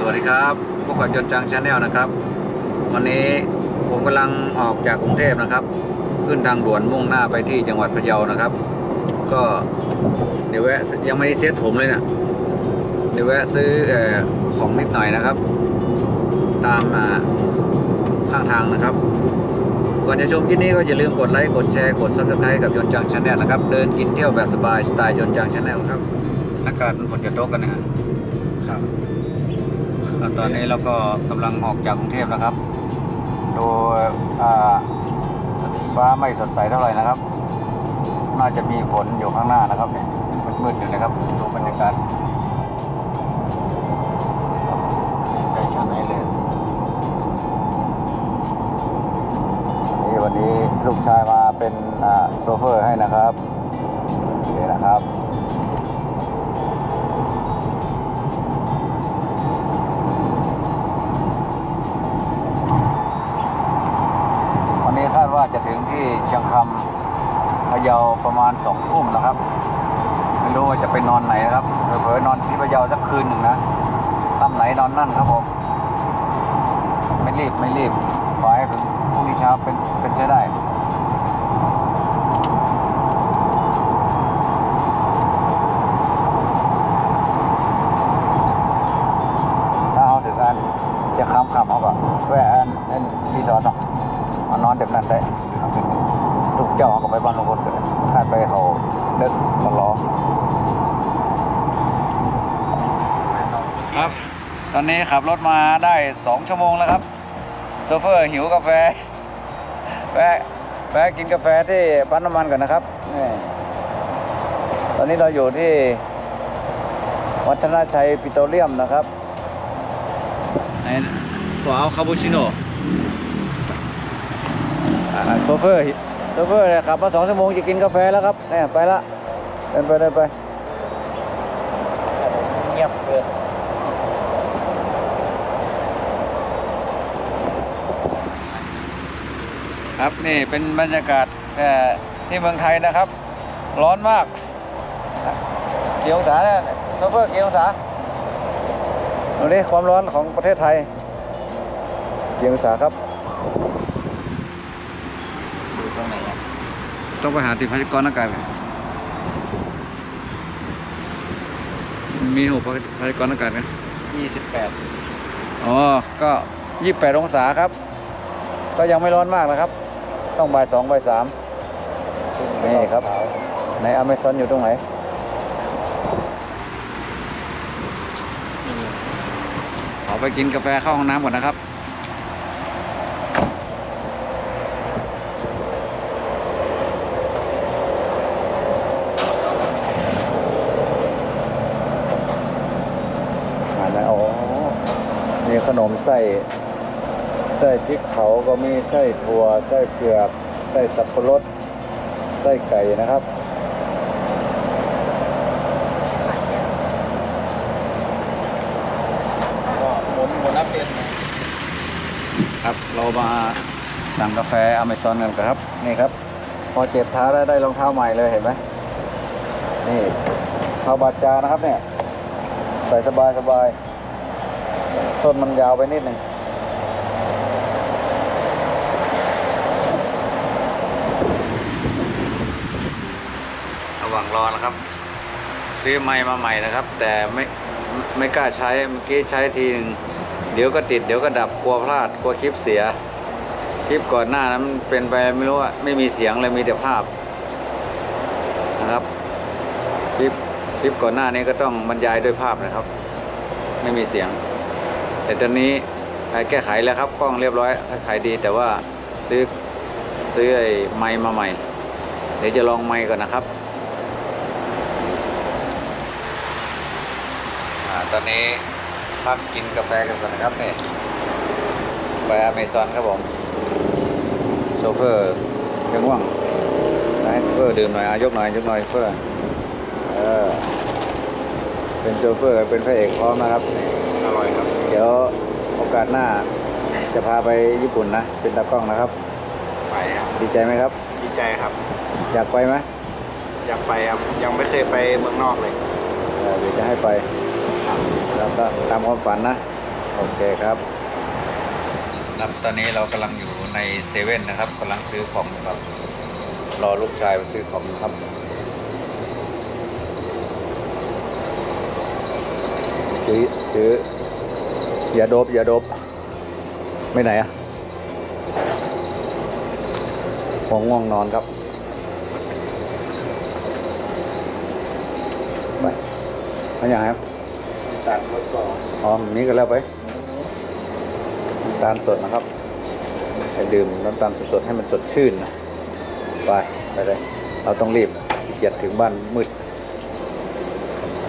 สวัสดีครับพบกับยนต์จังชาแนลนะครับ วันนี้ผมกำลังออกจากกรุงเทพนะครับ ขึ้นทางด่วนมุ่งหน้าไปที่จังหวัดพะเยานะครับ ก็เดี๋ยวแวะยังไม่ได้เซ็ตผมเลยเนะเดี๋ยวแวะซื้ออของนิดหน่อยนะครับ ตามอ่าข้างทางนะครับ ก่อนจะชมคลิปนี้ก็อย่าลืมกดไลค์กดแชร์กด subscribe กับยนต์จังชาแนลนะครับ เดินกินเที่ยวแบบสบายสไตล์ยนต์จังชาแนลครับอากาศมันฝนจะตกกันนะฮะครับ ตอนนี้เราก็กำลังออกจากกรุงเทพนะครับ โดูอ่าฟ้าไม่สดใสเท่าไหร่นะครับ น่าจะมีฝนอยู่ข้างหน้านะครับเนี่ยมืดๆอยู่นะครับดูบรรยากาศนี่ใจชาไหนเลยนี่วันนี้ลูกชายมาเป็นโซเฟอร์ให้นะครับ งที่เชียงคำพะเยาประมาณสองทุ่มนะครับ ไม่รู้ว่าจะไปนอนไหนนะครับเผลอๆนอนที่พะเยาสักคืนหนึ่งนะทำไหนนอนนั่นครับผมไม่รีบไม่รีบขอให้ถึงพรุ่งนี้เช้าเป็นเป็นใช้ได้ถ้าเอาถึงอันจะค้ำคำเขาก็แวะอันอันรีสอร์ทเนาะมานอนเด็บนั้นได้ เอาขึ้นทุกเจ้าเขาก็ไปบ้านลุงพลกันคาดไปเขาเลิกมาล้อครับ ตอนนี้ขับรถมาได้สองชั่วโมงแล้วครับโซเฟอร์หิวกาแฟแวะแวะกินกาแฟที่ปั๊มน้ำมันก่อนนะครับนี่ตอนนี้เราอยู่ที่ วัฒนชัยปิโตรเลียมนะครับไหนขอเอาคาปูชิโน่อ่าโซเฟอร์ โซเฟอร์เนี่ยขับมาสองชั่วโมงจะกินกาแฟแล้วครับเนี่ยไปละเดินไปเดินไปเงียบเกินครับนี่เป็นบรรยากาศเอ่อที่เมืองไทยนะครับ ร้อนมากกี่องศาเนี่ยโซเฟอร์กี่องศาดูดิความร้อนของประเทศไทยกี่องศาครับอยู่ ตรงไหนอะต้องไปหาติดพยากรณ์อากาศก่อนมีหัวพยากรณ์อากาศไหมยี่สิบแปดอ๋อ ก็ยี่แปดองศาครับ ก็ยังไม่ร้อนมากนะครับ ต้องบ่ายสองบ่ายสามนี่ครับ ในอเมซอนอยู่ตรงไหนขอไปกินกาแฟเข้าห้องน้ำก่อนนะครับ ขนมไส้ไส้พริกเผาก็มีไส้ถั่วไส้เผือกไส้สับปะรดไส้ไก่นะครับ ก็หมุนหมุนนับเป็นครับเรามาสั่งกาแฟอเมซอนกันครับ นี่ครับ พอเจ็บเท้าแล้วได้รองเท้าใหม่เลยเห็นไหมนี่เท้าบาดจานะครับเนี่ย ใส่สบายสบาย ส้นมันยาวไปนิดหนึ่งระหว่างรอนะครับ ซื้อไม้มาใหม่นะครับ แต่ไม่ไม่กล้าใช้เมื่อกี้ใช้ทีนึงเดี๋ยวก็ติดเดี๋ยวก็ดับกลัวพลาดกลัวคลิปเสีย คลิปก่อนหน้านั้นมันเป็นไปไม่รู้ว่าไม่มีเสียงเลยมีแต่ภาพนะครับ คลิปคลิปก่อนหน้านี้ก็ต้องบรรยายด้วยภาพนะครับ ไม่มีเสียง แต่ตอนนี้แก้ไขแล้วครับกล้องเรียบร้อยขายดีแต่ว่าซื้อซื้อไอ้ไม้มาใหม่ เดี๋ยวจะลองไม้ก่อนนะครับอตอนนี้พักกินกาแฟกันก่อนนะครับนี่ไปอเมซอนครับผมโชเฟอร์ยังว่างให้โชเฟอร์ดื่มหน่อยอายกหน่อยยกหน่อยโชเฟอร์เออเป็นโชเฟอร์เป็นพระเอกพร้อมนะครับ อร่อยครับ เดี๋ยวโอกาสหน้าจะพาไปญี่ปุ่นนะ เป็นตากล้องนะครับ ไปครับดีใจไหมครับ ดีใจครับ อยากไปไหมอยากไปครับยังไม่เคยไปเมืองนอกเลยเออเดี๋ยวจะให้ไปแล้วก็ตามความฝันนะ โอเคครับครับตอนนี้เรากำลังอยู่ในเซเว่นนะครับกำลังซื้อของครับรอลูกชายไปซื้อของครับซื้อซื้อ อย่าโดบอย่าโดบไม่ไหนอะผมง่วงนอนครับ ไปไม่อย่างครับตัดรถก่อนอ๋อแบบนี้ก็แล้วไปน้ำตาลสดนะครับไปดื่มน้ำตาลสดๆให้มันสดชื่นนะไปไปเลยเราต้องรีบขี้เกียจถึงบ้านมืด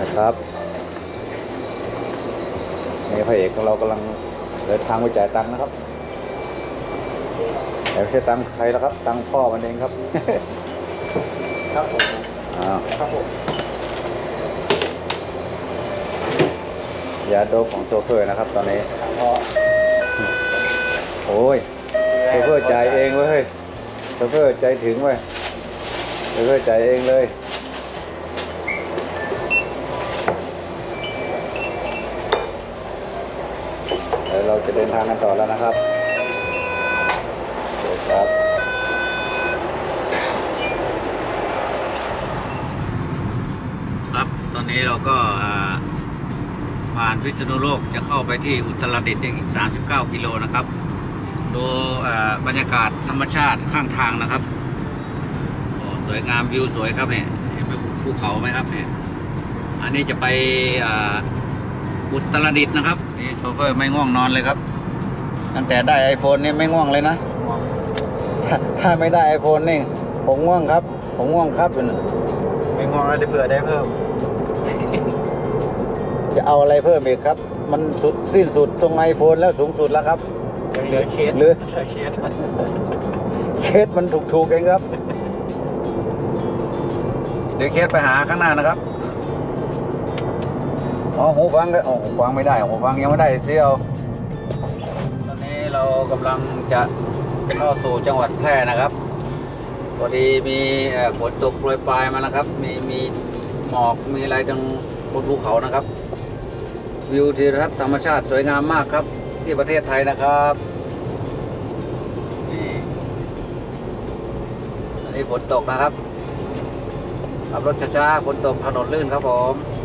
นะครับ นี่พระเอกของเรากำลังเดินทางไปจ่ายตังค์นะครับแต่ไม่ใช่ตังค์ใครแล้วครับ ตังค์พ่อมันเองครับ ครับผมอ้าวครับผมยาโดบของโชเฟอร์นะครับ ตอนนี้ พอโอ้ยโชเฟอร์จ่ายเองเว้ยโชเฟอร์ใจถึงเว้ยโชเฟอร์จ่ายเองเลย เดี๋ยวเราจะเดินทางกันต่อแล้วนะครับเครับครับ ตอนนี้เราก็ผ่านพิษณุโลกจะเข้าไปที่อุตรดิตถ์อีก 39 กิโลนะครับ ดูบรรยากาศธรรมชาติข้างทางนะครับ สวยงามวิวสวยครับเนี่ยเห็นไหมภูเขาไหมครับเนี่ย อันนี้จะไปอุตรดิตถ์นะครับนี่โชเฟอร์ไม่ง่วงนอนเลยครับ ตั้งแต่ได้ iPhone นี่ไม่ง่วงเลยนะ ถ้าถ้าไม่ได้ iPhone นี่ผมง่วงครับ ผมง่วงครับอยู่นะไม่งอได้เผื่อได้เพิ่ม จะเอาอะไรเพิ่มอีกครับ มันสุดสิ้นสุดตรง iPhone แล้วสูงสุดแล้วครับ ยังเหลือเคสเหลือเหลือ เคสเคสมันถูกๆเองครับ เดี๋ยวเคสไปหาข้างหน้านะครับอ๋อหูฟังก็อ๋อหูฟังไม่ได้หูฟังยังไม่ได้เสียวตอนนี้ เรากำลังจะเข้าสู่จังหวัดแพร่นะครับพอดีมีฝนตกโปรยปลายมานะครับ มีมีหมอกมีอะไรตรงบนภูเขานะครับ วิวทิวทัศน์ธรรมชาติสวยงามมากครับ ที่ประเทศไทยนะครับนี่อันนี้ฝนตกนะครับขับรถช้าๆฝนตกถนนลื่นครับผม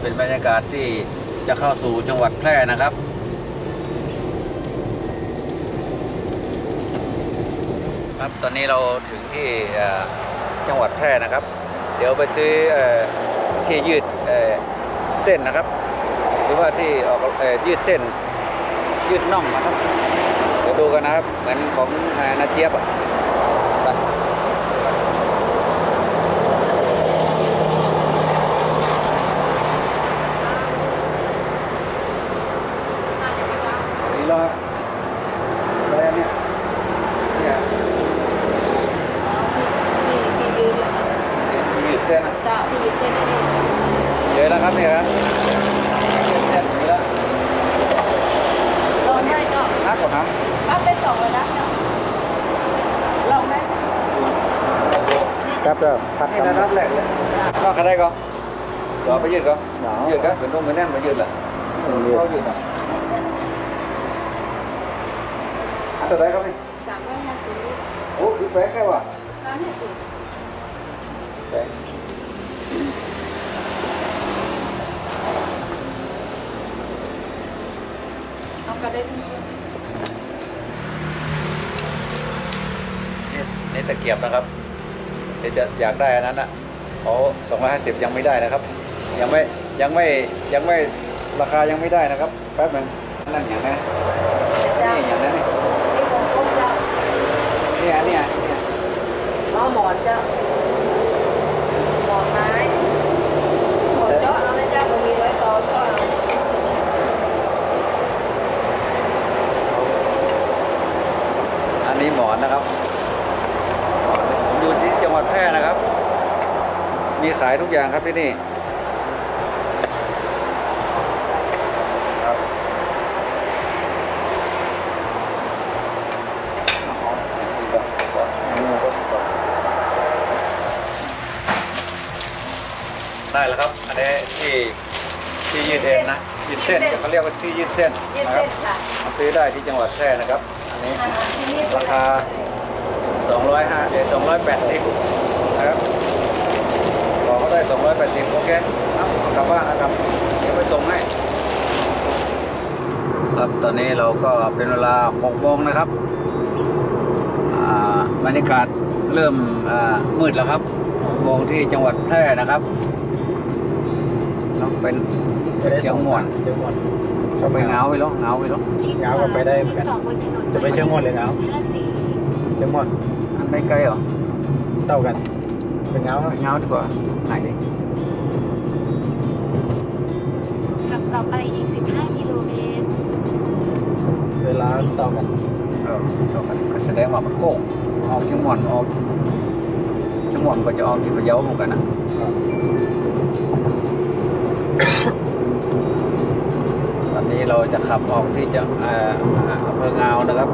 เป็นบรรยากาศที่จะเข้าสู่จังหวัดแพร่นะครับครับตอนนี้เราถึงที่จังหวัดแพร่นะครับ เดี๋ยวไปซื้อเอ่อที่ยืดเเส้นนะครับ หรือว่าที่ออกอยืดเส้นยืดน่องนะครับ เดี๋ยวดูกันนะครับ เหมือนของเอ่อนาเจี๊ยบอะ ครับเด้อพัดนี่นะครับแรกเลยนอกกันได้ก็ต่อไปยืดก็ยืดก็เป็นนุ่มเป็นแน่นมายืดแหละเขายืดอะอันตัวไหนครับนี่สามร้อยห้าสิบโอ้คือแปลกแค่ว่าร้านห้าสิบแปลกเอากระเด็นนี่นี่ตะเกียบนะครับ เดี๋ยวจะอยากได้อันนั้นอะเขาสองร้อยห้าสิบยังไม่ได้นะครับ ยังไม่ยังไม่ยังไม่ราคายังไม่ได้นะครับแป๊บหนึงนั่นอย่างนั้นเจ้านี่อย่างนั้นนี่ที่ของพวกเจ้าเนี่ยเนี่ยเนี่ยเอาหมอนเจ้าหมอนไม้หมอนเจ้าเอาเลยเจ้ามันมีไว้ต่อเจ้าอันนี้หมอนนะครับ แพร่นะครับ มีขายทุกอย่างครับที่นี่ครับได้แล้วครับ อันนี้ที่ที่ยืดเอ็นนะยืดเส้นเขาเรียกว่าที่ยืดเส้นยืดนะครัเส้บนค่ะมาซื้อได้ที่จังหวัดแพร่นะครับ อันนี้อ่าที่นี่ราคา205เอ้280 นะครับบอกเขาได้280โอเคเอากลับบ้านนะครับ เดี๋ยวไปส่งให้ ครับ ตอนนี้เราก็เป็นเวลา6โมงนะครับอ่าบรรยากาศเริ่มอ่ามืดแล้วครับ6โมงที่จังหวัดแพร่นะครับเนาะเป็นเชียงม่วนเชียงม่วนก็ไปเหงาไปแล้วเหงาไปแล้วเหงาก็ไปได้เหมือนกันจะไปเชียงม่วนเลยเหงาเชียงม่วนอันไม่ไกลเหรอเท่ากัน เป็นเหงาไปเหงาดีกว่าไหนดิขับต่อไปอีก 15 กิโลเมตร เวลาเท่ากัน เออเท่ากันก็แสดงว่ามันโค้งออกเชียงม่วนออกเชียงม่วนก็จะออกที่พะเยาเหมือนกันนะตอนนี้เราจะขับออกที่จะเอ่ออำเภองาวนะครับ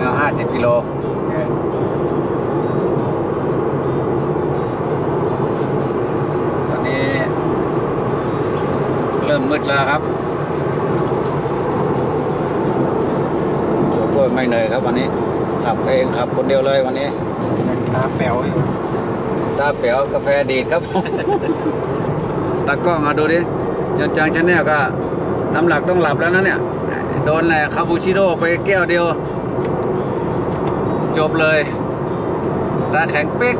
งาวห้าสิบกิโลโอเค ตอนนี้ เริ่มมืดแล้วนะครับโชเฟอร์ไม่เหนื่อยครับวันนี้ ขับเองขับคนเดียวเลยวันนี้น้ำแปวอยู่ตาเปียวกาแฟดีดครับ ตากล้องมาดูดิจนจางชาแนลก็น้ำหลักต้องหลับแล้วนะเนี่ย โดนแหละคาปูชิโน่ไปแก้วเดียว จบเลย ตาแข็งเป๊ก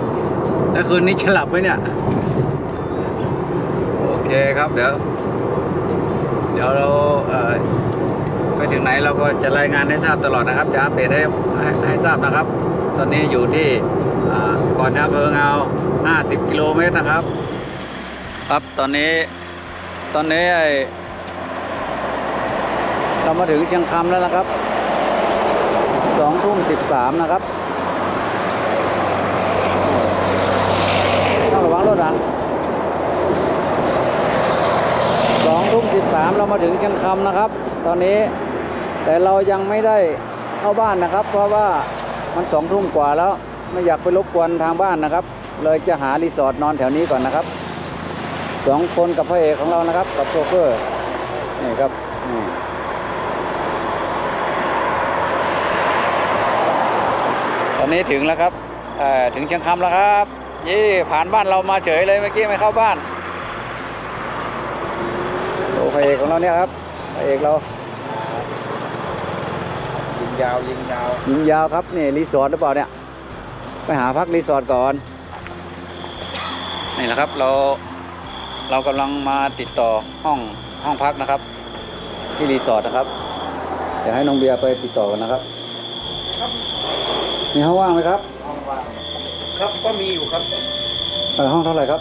แล้วคืนนี้จะหลับไหมเนี่ย โอเคครับเดี๋ยว เดี๋ยวเราเไปถึงไหนเราก็จะรายงานให้ทราบตลอดนะครับ จะอัปเดตให้ให้ทราบนะครับ ตอนนี้อยู่ที่อ่าก่อนอำเภอเงา 50 กิโลเมตรนะครับ ครับตอนนี้ตอนนี้เรามาถึงเชียงคำแล้วนะครับ สองทุ่มสิบสามนะครับต้องระวังรถนะสองทุ่มสิบสามเรามาถึงเชียงคำนะครับ ตอนนี้แต่เรายังไม่ได้เข้าบ้านนะครับ เพราะว่ามันสองทุ่มกว่าแล้วไม่อยากไปรบกวนทางบ้านนะครับ เลยจะหารีสอร์ทนอนแถวนี้ก่อนนะครับสองคนกับพระเอกของเรานะครับ กับโชเฟอร์นี่ครับนี่ อนนี้ถึงแล้วครับเอ่อถึงเชียงคำแล้วครับยี่ผ่านบ้านเรามาเฉยเลยเมื่อกี้ไม่เข้าบ้านโอ้พระเอกของเราเนี่ยครับพระเอกเรายิงยาวยิงยาวยิงยาวครับนี่รีสอร์ทหรือเปล่าเนี่ยไปหาพักรีสอร์ทก่อนนี่แหละครับเราเรากำลังมาติดต่อห้องห้องพักนะครับ ที่รีสอร์ทนะครับเดี๋ยวให้น้องเบียร์ไปติดต่อกันนะครับ มีห้องว่างไหมครับ ห้องว่างครับก็มีอยู่ครับเออห้องเท่าไหร่ครับ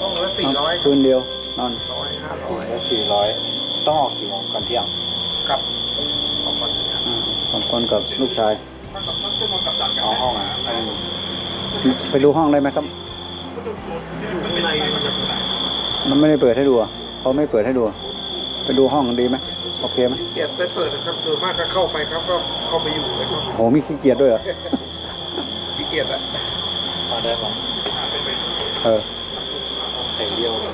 ห้องละสี่ร้อยคืนเดียวนอนร้อยห้าร้อยสี่ร้อยต้องออกกี่โมงก่อนเที่ยงครับออกก่อนเที่ยงอ่าสองคนกับลูกชายเอาห้องอะอันไปดูห้องได้ไหมครับอยู่ข้างในมันจะมันไม่ได้เปิดให้ดูอะเขาไม่เปิดให้ดูอะไปดูห้องดีไหม โอเคไหมเกียรไปเปิดนะครับส่วนมากก็เข้าไปครับก็เข้าไปอยู่เลยครับโหมีขี้เกียจด้วยเหรอพี่เกียรอะมาได้ไหมเออแห่งเดียวเลย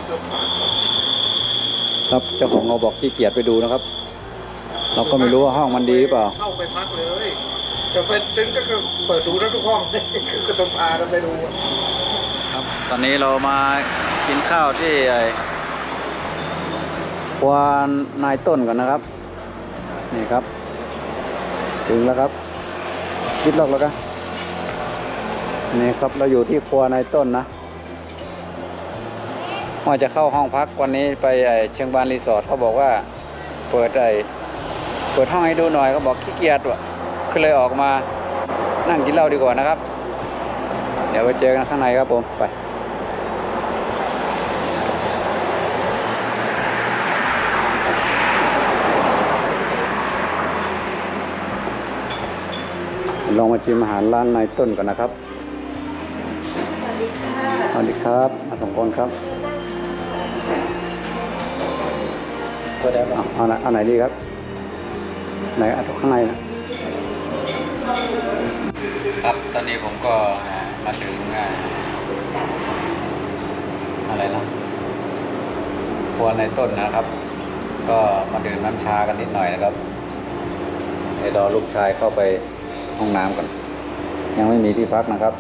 ครับเจ้าของเราบอกขี้เกียจไปดูนะครับ เราก็ไม่รู้ว่าห้องมันดีหรือเปล่า เข้าไปพักเลยจะไปถึงก็คือเปิดดูแล้วทุกห้องก็ต้องพากันไปดูอะครับ ตอนนี้เรามากินข้าวที่ไอ้ ควานนายต้นก่อนนะครับ นี่ครับ ถึงแล้วครับคิดลอกแล้วกันนี่ครับเราอยู่ที่ครัวนายต้นนะว่าจะเข้าห้องพักวันนี้ไปไอเชียงบานรีสอร์ทเขาบอกว่าเปิดไอเปิดห้องให้ดูหน่อยเขาบอกขี้เกียจว่ะก็เลยออกมานั่งกินเหล้าดีกว่านะครับ เดี๋ยวไปเจอกันข้างในครับผมไป ลองมาชิมอาหารร้านนายต้นก่อนนะครับ สวัสดีค่ะสวัสดีครับมาสองคนครับเปิดได้ไหมเอาเอาไหนเอาไหนดีครับ ไหนเอาข้างในนะครับ ตอนนี้ผมก็มามาถึงอ่าอะไรนะครัวในต้นนะครับ ก็มาดื่มน้ำชากันนิดหน่อยนะครับไอ้รอลูกชายเข้าไป ห้องน้ำก่อน ยังไม่มีที่พักนะครับ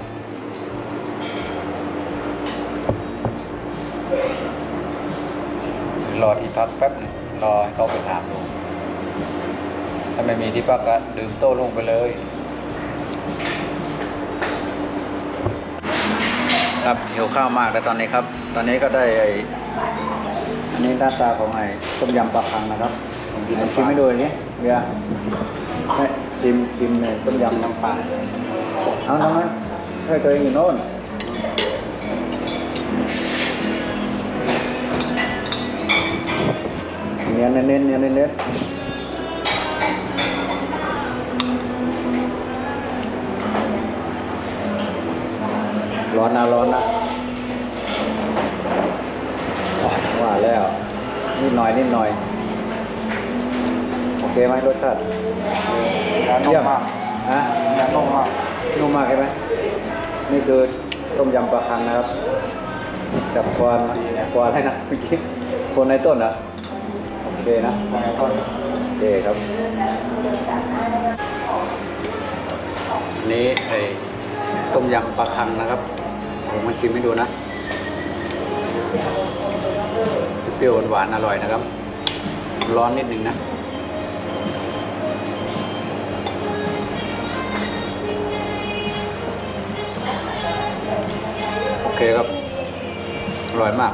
รอที่พักแป๊บหนึงรอให้เขาไปถามดูถ้าไม่มีที่พักก็ดื่มโต้รุ่งไปเลย ครับหิวข้าวมากแล้วตอนนี้ครับ ตอนนี้ก็ได้ไออันนี้หน้าตาของไอ้ต้มยำปลาคังนะครับผมกินชิมให้ดูอันนี้เบียร์ให้ ชิมชิมเลยต้มยำน้ำปลาเอาทำไมให้ตัวเองอยู่โน่นเนียนเน้นเนียนเน้นร้อนนะร้อนนะว่าแล้วนิดหน่อยนิดหน่อย เคไหมรสชาติเยี่ยมมากฮะนุ่มมากนุ่มมากใช่ไหมนี่คือต้มยำปลาคังนะครับกับควานควานอะไรนะเมื่อกี้คนในต้นเหรอะโอเคนะคนในต้นโอเคครับอันนี้ไอ้ต้มยำปลาคังนะครับผมมาชิมให้ดูนะ เปรี้ยวหวานๆอร่อยนะครับ ร้อนนิดนึงนะ เคครับ อร่อยมาก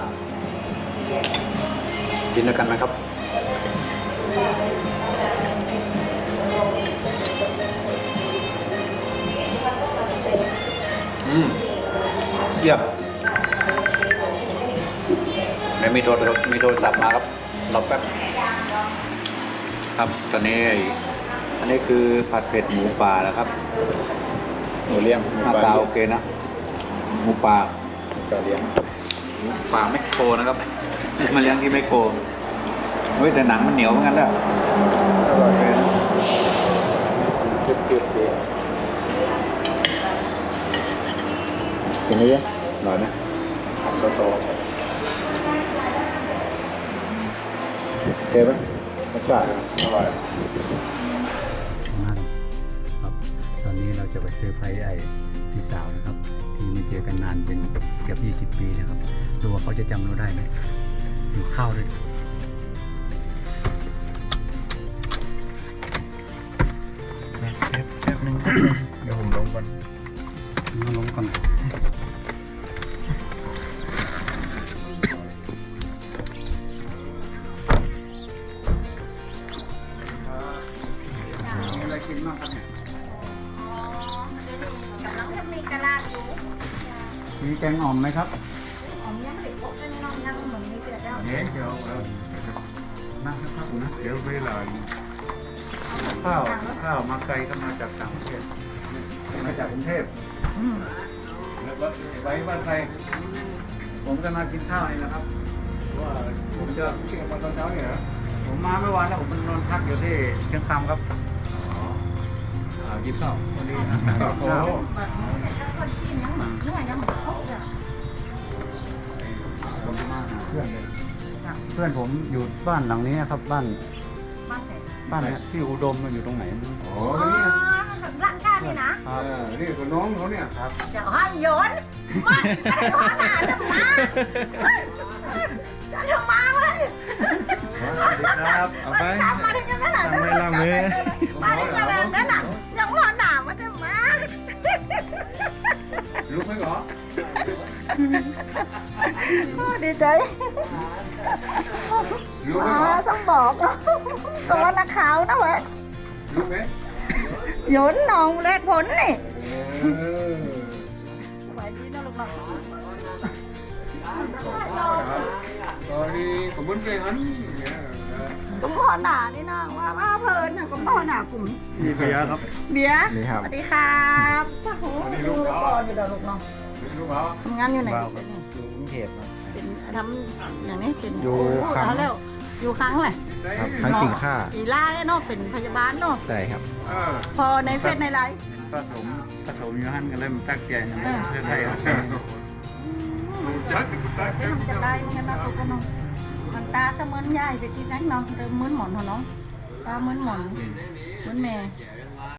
กินด้วยกันไหมครับ อืมเยี่ยมเดี๋ยวมีโทรมีโทรศัพท์มาครับรอแป๊บ ครับ ตอนนี้ อันนี้คือผัดเผ็ดหมูป่านะครับ หมูเลี้ยงหน้าตาโอเคนะ หมูป่า ก็เลี้ยงป่าแมคโครนะครับมาเลี้ยงที่แมคโครเฮ้ยแต่หนังมันเหนียวเหมือนกันแล้วอร่อยโอเคนะจืดๆดีกินได้ยังอร่อยไหมทำโตโอเคไหมรสชาติอร่อยตอนนี้เราจะไปซื้อไฟไอพี่สาวนะครับ ที่ไม่เจอกันนานเป็นเกือบ 20 ปีนะครับ ดูว่าเขาจะจำเราได้ไหมอยู่ข้าวด้วย เหมือนมีเกิดแล้วเดี๋ยวเดี๋ยวเออนั่งสักพักนะเดี๋ยวเวลาข้าวข้าวมาไกลก็มาจากต่างประเทศมาจากกรุงเทพแล้วก็ไว้บ้านใครผมจะมากินข้าวนี่นะครับว่าผมจะกินกันตอนเช้าเนี่ยเหรอผมมาเมื่อวานแล้วผมนอนพักอยู่ที่เชียงคำครับอ่ากินข้าววันนี้อาหารกับข้าวถ้าคนกินยังเหมือนเนื้อยังเหมือนครบอะ ผมมาหาเพื่อนเลยเพื่อนผมอยู่บ้านหลังนี้นะครับ บ้านบ้านไหนบ้านเนี่ยที่อุดมมันอยู่ตรงไหนไม่รู้อ๋ออ๋อนี่ร่างกายนี่นะ ครัเอบอนี่คือน้องเขาเนี่ยครับเดี๋ยวห้ามโยนมาจะได้หัวหน้าจะมาจะทำมาเว้ยสวัสดีครับ เอาไปทำมาถึงกันแล้วทำไมล่ะมือมาถึงกัน ดีใจลุกไหมมาเหรอต้องบอกตัวนักข่าวนะเว้ยลุกไหมโยนน้องแรกผลนี่เออสวัสดีนะลูกน้องตอนนี้ผมมันเป็นอันเนี่ยกุมพ่อหนานี่นะว่าว่าเพลินนะกุมพ่อหนากลุ่มมีเบียร์ครับเบียร์นี่ครับสวัสดีครับโอ้โหดูลูกบอลอยู่เดี๋ยวลูกน้อง ลูกเขางานอยู่ไหนอยู่กรุงเทพเป็นทำอย่างนี้เป็นอยู่ครั้งแล้วอยู่ครั้งแหละครับทั้งจริงค้าอีล่าเนาะเป็นพยาบาลเนาะใช่ครับพอในเฟซในไลน์ผสมผสมอยู่ฮั่นกันเลยมันตั้งใจนะไม่ใช่ใด้จัรู้มันจะได้มันกันนะตัวกันเนามันตาเสมือนใหญ่ไปที่นั่นเนาะเดิมมือนหมอนหัวน้องตาเหมือนหมอนเหมือนแม่